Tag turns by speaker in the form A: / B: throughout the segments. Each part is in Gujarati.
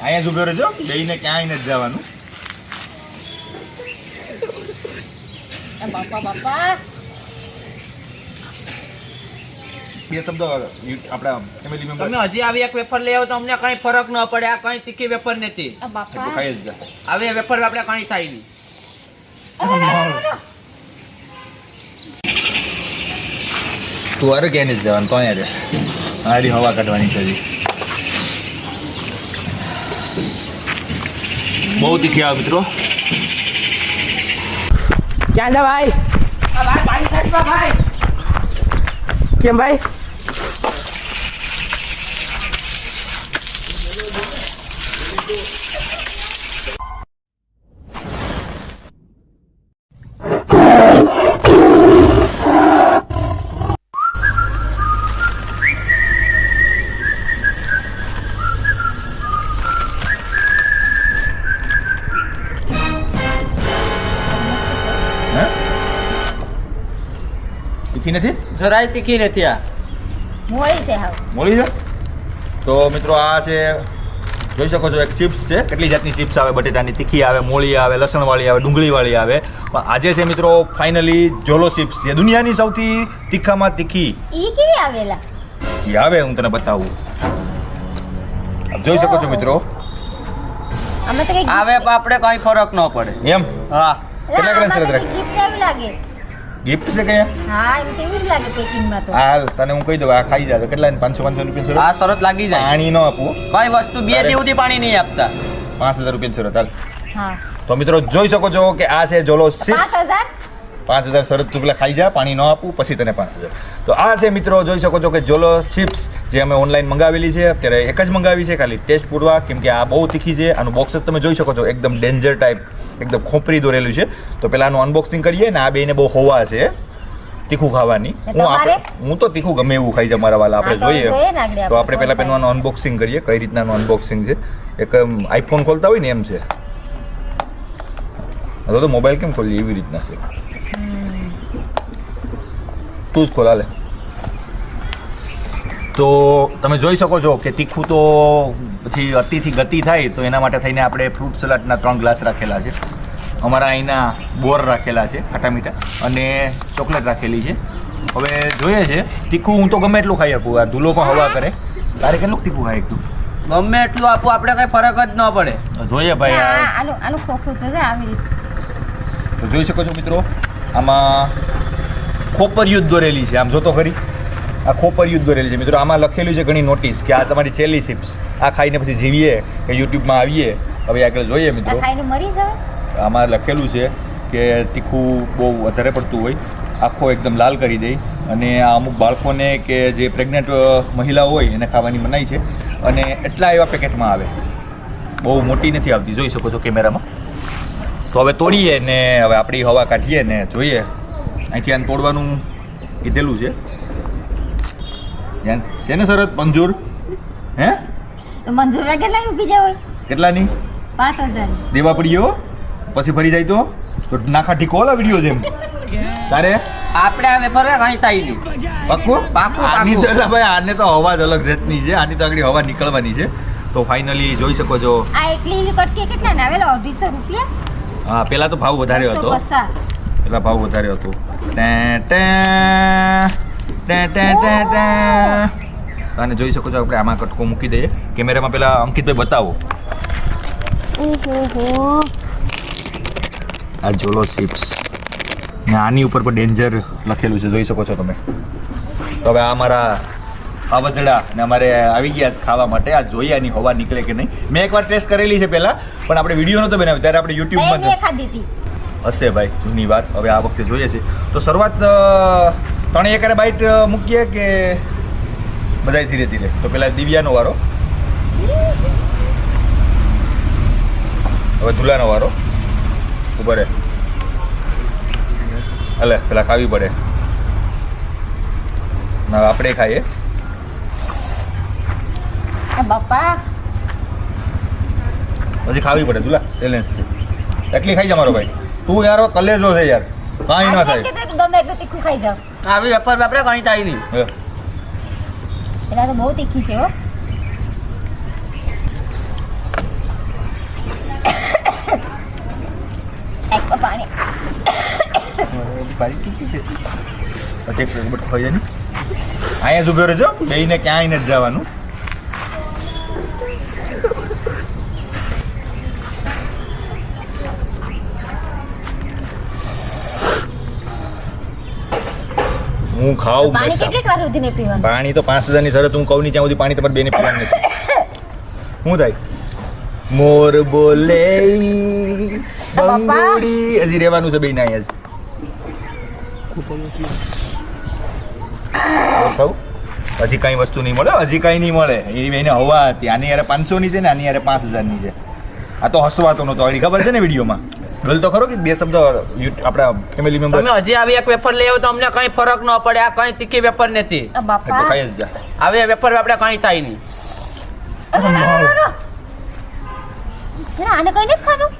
A: અહીંયા જ ઊભો રહેજો બેને ક્યાંય નથી જવાનું
B: બાપા બાપા
A: બે શબ્દો આપણા ફેમિલી મેમ્બર
C: તમે હજી આવી એક વેફર લઈ આવો તો અમને કઈ ફરક ન પડે. આ કઈ તીખી વેફર નથી. આવી વેફર આપણે કઈ થાય નહીં
B: અરે, અરે, અરે, અરે.
A: તું અરે ક્યાં નથી જવાનું? તો રે. હારી હવા કાઢવાની કરી બહુ તીખી આવે મિત્રો.
D: ક્યાં છે ભાઈ. કેમ ભાઈ?
A: હે? તીખી નથી
C: જરાય તીખી નથી આ
B: મોળી છે હાવ.
A: મોળી છે? તો મિત્રો આ છે જોઈ શકો છો એક ચિપ્સ છે. કેટલી જાતની ચિપ્સ આવે બટેટાની તીખી આવે મોળી આવે લસણવાળી આવે ડુંગળીવાળી આવે. પણ આજે છે મિત્રો ફાઇનલી જોલો ચિપ્સ છે. દુનિયાની સૌથી તીખામાં તીખી.
B: ઈ કેવી આવેલા?
A: ઈ આવે હું તને બતાવું. આપ જોઈ શકો છો મિત્રો.
B: અમે તો કઈ
C: આવે પણ આપણે કોઈ ફરક ન પડે.
A: એમ?
C: હા.
A: કેટલા ગ્રામ સરસ?
B: ગિફ્ટ આવી લાગે?
A: ગિફ્ટ છે કયા?
B: હા એમ કેવી જ લાગે પેકિંગમાં તો?
A: હાલ તને હું કહી દઉં આ ખાઈ જા તો કેટલા પાંચસો પાંચસો રૂપિયા
C: આ શરત લાગી જાય.
A: પાણી ન આપવું
C: કઈ વસ્તુ બે દી સુધી પાણી નહીં આપતા.
A: પાંચ હજાર રૂપિયા શરત હાલ.
B: હા.
A: તો મિત્રો જોઈ શકો છો કે આ છે જોલો
B: પાંચ
A: ચિપ્સ
B: હજાર?
A: પાંચ હજાર શરત તું પેલા ખાઈ જા પાણી ન આપું પછી તને પાંચ હજાર. તો આ છે મિત્રો જોઈ શકો છો કે જોલો ચિપ્સ જે અમે ઓનલાઈન મંગાવેલી છે અત્યારે એક જ મંગાવી છે ખાલી ટેસ્ટ પૂરવા કેમ કે આ બહુ તીખી છે આનું બોક્સ જ તમે જોઈ શકો છો એકદમ ડેન્જર ટાઈપ એકદમ ખોપરી દોરેલું છે. તો પેલા આનું અનબોક્સિંગ કરીએ ને આ બેને બહુ હોવા છે તીખું ખાવાની. હું આપણે હું તો તીખું ગમે એવું ખાઈ જાય મારા વાલા આપણે જોઈએ. તો આપણે
B: પહેલાં
A: પહેલાં પેલું આનું અનબોક્સિંગ કરીએ કઈ રીતનાનું અનબોક્સિંગ છે. એક આઈફોન ખોલતા હોય ને એમ છે. હવે તો મોબાઈલ કેમ ખોલીએ? એવી રીતના છે. તું જ ખોલા લે તો તમે જોઈ શકો છો કે તીખું તો પછી અતિથી ગતિ થાય તો એના માટે થઈને આપણે ફ્રૂટ સલાડના ત્રણ ગ્લાસ રાખેલા છે. અમારા અહીંના બોર રાખેલા છે ખાટા મીઠા અને ચોકલેટ રાખેલી છે. હવે જોઈએ છે તીખું હું તો ગમે એટલું ખાઈ શકું આ ધૂલો પણ હવા કરે. તારે કેટલું તીખું ખાય એકલું
C: ગમે એટલું આપું આપણે કઈ ફરક જ ન પડે.
A: જોઈએ ભાઈ
B: આનું આનું ખોખું તો આવી
A: તો જોઈ શકો છો મિત્રો આમાં ખોપર યુદ્ધ દોરેલી છે. આમ જોતો ખરી? આ ખોપર યુદ્ધ દોરેલી છે. મિત્રો આમાં લખેલું છે ઘણી નોટિસ કે આ તમારી ચેલી ચિપ્સ આ ખાઈને પછી જીવીએ કે યુટ્યુબમાં આવીએ. હવે આગળ જોઈએ મિત્રો. આમાં લખેલું છે કે તીખું બહુ વધારે પડતું હોય. આખો એકદમ લાલ કરી દે. અને આ અમુક બાળકોને કે જે પ્રેગ્નેન્ટ મહિલા હોય એને ખાવાની મનાઈ છે. અને એટલા એવા પેકેટમાં આવે. બહુ મોટી નથી આવતી. જોઈ શકો છો કેમેરામાં. તો હવે તોડીએ ને હવે આપણી હવા કાઢીએ ને જોઈએ. અહીંથી આને તોડવાનું કીધેલું છે. છે ને શરત મંજૂર? હે?
B: મંજૂર કેટલા ઊભી જાવ
A: કેટલાની?
B: પાંચ હજાર.
A: દેવા પડીએ હો પછી ફરી જાય તો? તો નાખા ઠીકો ઓલા વીડિયો જેમ. તારે?
C: આપણે હવે ફરવા થાય નહીં.
A: પાકું?
C: પાક્કું,
A: આની તો ભાઈ આને તો અવાજ અલગ જાતની છે. આની તો આગળ હવા નીકળવાની છે. તો ફાઇનલી જોઈ શકો છો.
B: આ એકલી કટકી કેટલા ને આવેલા? અઢીસો રૂપિયા?
A: હા પેલા તો ભાવ વધારે હતો. પેલા ભાવ વધારે હતો. અને જોઈ શકો છો આપણે આમાં કટકો મૂકી દઈએ. કેમેરામાં પેલા અંકિતભાઈ બતાવો. આ જોલો ચિપ્સ ને આની ઉપર પણ ડેન્જર લખેલું છે. જોઈ શકો છો તમે. તો હવે આ મારા આવજડા ને અમારે આવી ગયા છે ખાવા માટે. આ જોઈએ આની હવા નીકળે કે નહીં. મેં એકવાર ટેસ્ટ કરેલી છે પહેલાં પણ આપણે વીડિયો નહોતો બનાવ્યો. ત્યારે આપણે યુટ્યુબમાં
B: ખાધી હતી.
A: હશે ભાઈ જૂની વાત. હવે આ વખતે જોઈએ છે. તો શરૂઆત ત્રણે એકરે બાઈટ મૂકીએ કે બધાય ધીરે ધીરે? તો પેલા દિવ્યાનો વારો. હવે ધુલાનો વારો. ઉભરે હલે પેલા ખાવી પડે. ના આપણે ખાઈએ.
B: બાપા.
A: પછી ખાવી પડે દુલા ચેલેન્જ છે. એટલી ખાઈ જા મારો ભાઈ. તું યાર કલેજો છે યાર. કાંઈ ના થાય.
B: ગમે એટલું તીખું ખાઈ જાવ?
C: આવી વેપાર આપણે કઈ થાય નહીં.
B: એટલે તો બહુ તીખી છે હો. એક પાણી.
A: બારી તીખી છે. પછી બટ ખાઈ જાય ને. અહીંયા જ ઊભો રહેજો. બેયને ક્યાંય નથી જવાનું. હું ખાઉં
B: પાણી કેટલીક વાર સુધી નહીં પીવાનું?
A: પાણી તો પાંચ હજારની શરત હું કહું નહીં ત્યાં સુધી પાણી તમારે બેને પીવાનું નથી. શું થાય? મોર બોલે બંગોડી. હજી રહેવાનું છે બેન અહીંયા હજી કઈ વસ્તુ નહીં મળે હજી કઈ નહીં મળે. એ બેને હવા હતી. આની યારે પાંચસો ની છે ને આની યારે પાંચ હજારની છે. આ તો હસવાતો નતો આવડી ખબર છે ને વિડીયોમાં? બોલ તો ખરો કે બે શબ્દ આપણા ફેમિલી મેમ્બર
C: તમે હજી આવી એક વેફર લઈ આવો તો અમને કઈ ફરક ન પડે આ કઈ તીખી વેફર નથી.
B: બાપા.
A: ખાઈ જ જા.
C: આવી વેફર આપણે કઈ થાય નહીં.
B: આને કઈ નથી ખાધું.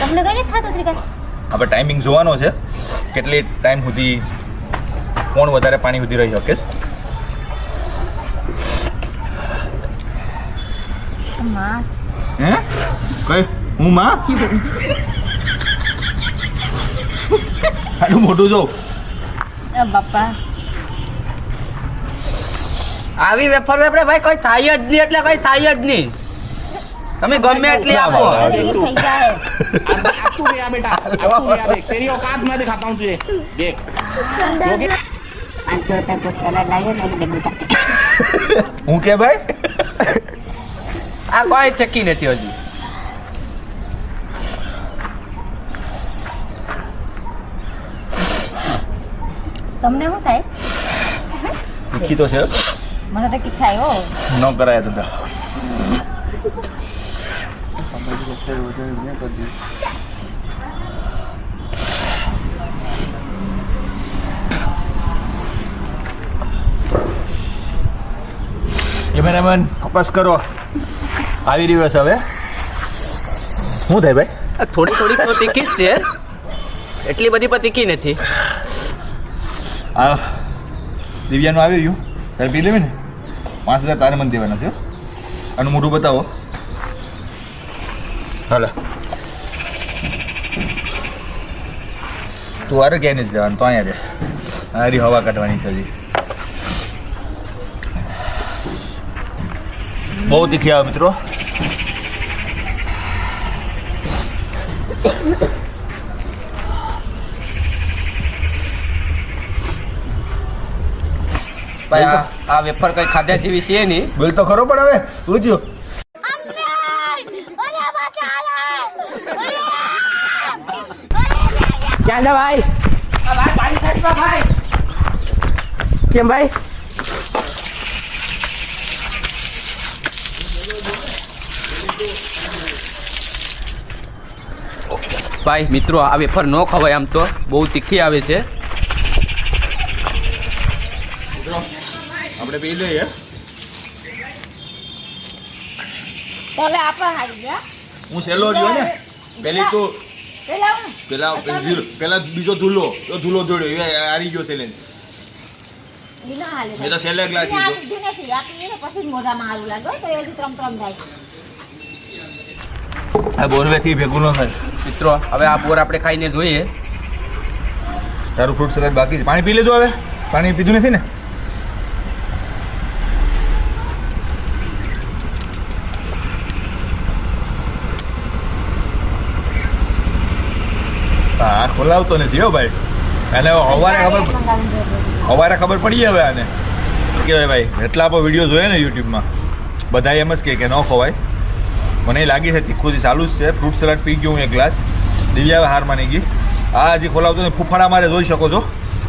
B: તમને કઈ નથી ખાધું શ્રીકાંત?
A: આપણે ટાઈમિંગ જોવાનો છે. કેટલી ટાઈમ સુધી કોણ વધારે પાણી સુધી રહી શકે? હે? કઈ? હું માં? આનું મોટું જો
B: બાપા.
C: આવી વેફર વેફરે ભાઈ કઈ થાય જ નહીં એટલે કઈ થાય જ નહીં. તમે ગમે એટલી
A: વાહ,
C: આપો
A: વાહ, વાહ.
B: અરે, એ થઈ જાય
E: अब अब तू गया बेटा अब तू गया देख तेरी औकात मैं दिखाता हूँ तुझे देख योगी
B: પાંચસો રૂપિયા પોસ્ટર લાવ્યો ને એટલે બેટા
A: હું કે ભાઈ
C: આ કોઈ થકી નથી હજી
B: તમને શું થાય
A: તીખી તો છે
B: મને તો કીક થાય હો
A: ન કેમેરામેન ફોકસ કરો. આવી રહ્યો છે હવે. શું થાય ભાઈ?
C: થોડી થોડી તો તીખી છે. એટલી બધી પણ તીખી નથી.
A: આ દિવ્યાનું આવી રહ્યું. તારે પી લેવી ને? પાંચ હજાર તારે મને દેવાના છે આનું મોઢું બતાવો. હાલે. તું અરે ક્યાંય નથી જવાનું? તો અહીંયા રે. હારી હવા કાઢવાની થતી બહુ તીખી આવે મિત્રો.
C: ભાઈ આ વેફર કઈ ખાધા જેવી છે નહીં?
A: બોલ તો ખરો પણ હવે
D: ક્યાં જા ભાઈ કેમ ભાઈ
C: ભાઈ મિત્રો આ વેફર ન ખવાય આમ તો. બહુ તીખી આવે છે.
A: આપણે પી લઈએ. હું સહેલો જ હોય ને પહેલી તો
B: પેલા
A: પેલા બીજો ધૂલો તો ધૂલો દોડ્યો એ હારી ગયો છે
B: લીલા
A: મેં તો સેલે ગ્લાસ
B: આ
A: લીધો.
B: પછી મોઢામાં સારું લાગ્યો તો એ ત્રમ ત્રમ થાય.
A: આ બોનવેથી ભેગું ન થાય.
C: મિત્રો હવે આ બોર આપણે ખાઈને જોઈએ.
A: તારું ફ્રૂટ સલાડ બાકી છે. પાણી પી લેજો હવે. પાણી પીધું નથી ને? હા ખોલાવતો નથી હો ભાઈ. અને અવારે ખબર અવારે. ખબર પડી હવે આને. કહેવાય ભાઈ? એટલા આપણે વીડિયો જોઈએ ને યુટ્યુબમાં બધા એમ જ કહે કે ન ખવાય. મને એ લાગી છે તીખુંથી ચાલુ જ છે. ફ્રૂટ સલાડ પી ગયું હું એક ગ્લાસ. દિવ્યા હાર માની ગઈ. આ હજી ખોલાવતો ફૂફાડા મારે જોઈ શકો છો.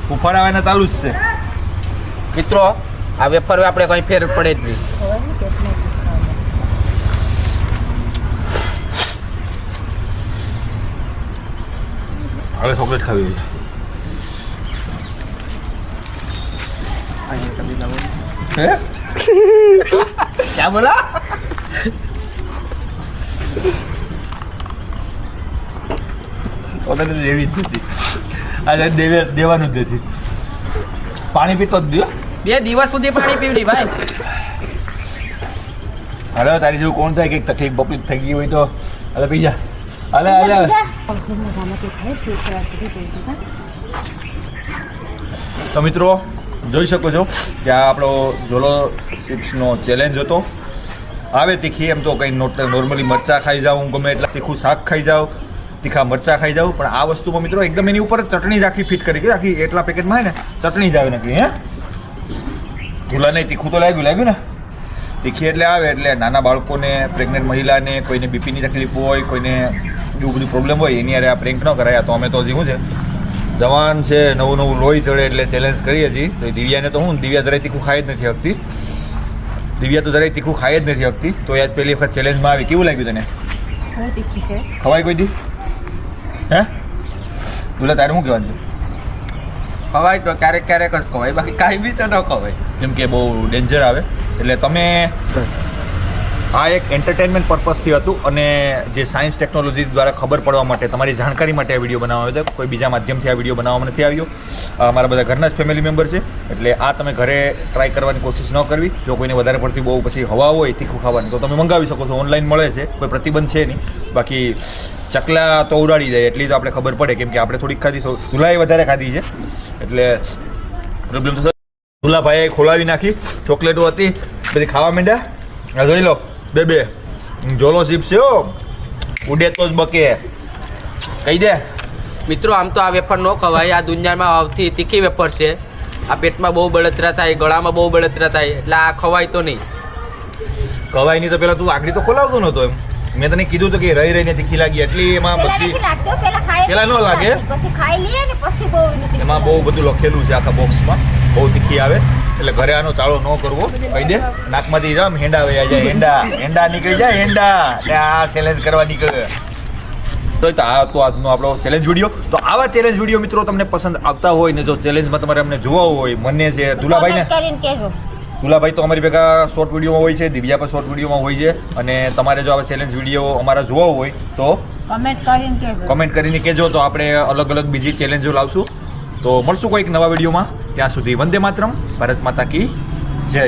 A: ફૂફાડા એના ચાલુ જ છે.
C: મિત્રો આ વેફર આપણે કંઈ ફેર પડે જ નહીં.
A: હવે ચોકલેટ ખાવી હે ક્યાં બોલા પોતાને દેવી જ નથી આજે દેવે દેવાનું જ નથી પાણી પીતો જ દો
C: બે દિવસ સુધી પાણી પીવડી ભાઈ
A: હવે તારી જેવું કોણ થાય કે તકલીફ બકલીફ થઈ ગઈ હોય તો હાલે પી જા હાલે. તો મિત્રો, જોઈ શકો છો કે આ આપણો જોલો ચિપ્સનો ચેલેન્જ હતો. આવે તીખી, એમ તો કંઈ નોટ નોર્મલી મરચાં ખાઈ જાઉં ગમે એટલા તીખું શાક ખાઈ જાઉં, તીખા મરચાં ખાઈ જાઉં, પણ આ વસ્તુમાં મિત્રો એકદમ એની ઉપર ચટણી જ આખી ફિટ કરી ગઈ આખી એટલા પેકેટમાં હે ને, ચટણી જ આવે નાખી હે? ભૂલા નહીં, તીખું તો લાગ્યું લાગ્યું ને? તીખી એટલે આવે, એટલે નાના બાળકોને પ્રેગ્નન્ટ મહિલાને, કોઈને બીપીની તકલીફ હોય, કોઈને એવું બધું પ્રોબ્લેમ હોય એની યારે આ પ્રેન્ક ન કરાય. તો અમે તો હજી શું છે જવાન છે નવું નવું લોહી ચડે એટલે ચેલેન્જ કરીએ છીએ તો દિવ્યાને તો હું દિવ્યા જરાય તીખું ખાઈ જ નથી શકતી દિવ્યા તો જરાય તીખું ખાઈ જ નથી શકતી તો આજ પહેલી વખત ચેલેન્જમાં આવી. કેવું લાગ્યું તને? ખવાય કોઈ દી? હે? તુલા તારે શું કહેવાનું છે?
C: ખવાય તો ક્યારેક ક્યારેક જ ખવાય. બાકી કાંઈ બી તો ન ખવાય.
A: કેમ કે બહુ ડેન્જર આવે. એટલે તમે આ એક એન્ટરટેનમેન્ટ પર્પઝથી હતું અને જે સાયન્સ ટેકનોલોજી દ્વારા ખબર પડવા માટે, તમારી જાણકારી માટે આ વીડિયો બનાવવામાં આવ્યો હતો. કોઈ બીજા માધ્યમથી આ વીડિયો બનાવવામાં નથી આવ્યો. અમારા બધા ઘરના જ ફેમિલી મેમ્બર છે. એટલે આ તમે ઘરે ટ્રાય કરવાની કોશિશ ન કરવી. જો કોઈને વધારે પડતી બહુ પછી હવા હોય, તીખું ખાવાની, તો તમે મંગાવી શકો છો. ઓનલાઈન મળે છે. કોઈ પ્રતિબંધ છે નહીં. બાકી ચકલા તો ઉડાડી જાય એટલી તો આપણે ખબર પડે કેમ કે આપણે થોડીક ખાધી ધુલાઈ વધારે ખાધી છે. એટલે પ્રોબ્લેમ તો દુલાભાઈએ ખોલાવી નાખી. ચોકલેટો હતી. બધી ખાવા માંડ્યા. જોઈ લો. બે બે જોલો ચીપ છે હો. ઉડે તો જ બકે. કહી દે.
C: મિત્રો આમ તો આ વેફર ન ખવાય. આ દુનિયામાં આવતી તીખી વેફર છે. આ પેટમાં બહુ બળતરા થાય ગળામાં બહુ બળતરા થાય એટલે આ ખવાય તો નહીં.
A: કવાય નહીં તો પેલા તું આગળ તો ખોલાવતો નતો એમ. મેં તને કીધું તો કે રહી રહીને તીખી લાગી એટલી એમાં બધી
B: પેલા
A: ન લાગે?
B: પછી ખાઈ લઈએ ને પછી બહુ નથી
A: એમાં બહુ બધું લખેલું છે આખા બોક્સમાં બહુ તીખી આવે. એટલે ઘરે આનો ચાળો ન કરવો. કહી દે નાકમાંથી જામ હેંડા વયા જાય હેંડા હેંડા નીકળી જાય હેંડા. ને આ ચેલેન્જ કરવા નીકળે તો તો આ તો આજનો આપણો ચેલેન્જ વીડિયો તો આવા ચેલેન્જ વીડિયો મિત્રો તમને પસંદ આવતા હોય ને જો ચેલેન્જમાં તમારે અમને જોવા હોય મને છે
B: દુલાભાઈ ને
A: દુલાભાઈ તો અમારી ભેગા શોર્ટ વિડીયોમાં હોય છે દિવ્યા પણ શોર્ટ વિડીયોમાં હોય છે. અને તમારે જો આવા ચેલેન્જ વીડિયો અમારા જોવા હોય તો
B: કમેન્ટ કરીને
A: કમેન્ટ કરીને કહેજો તો આપણે અલગ અલગ બીજી ચેલેન્જો લાવશું. તો મળશું કોઈક નવા વિડીયોમાં. ત્યાં સુધી વંદે માતરમ ભારત માતા કી જય.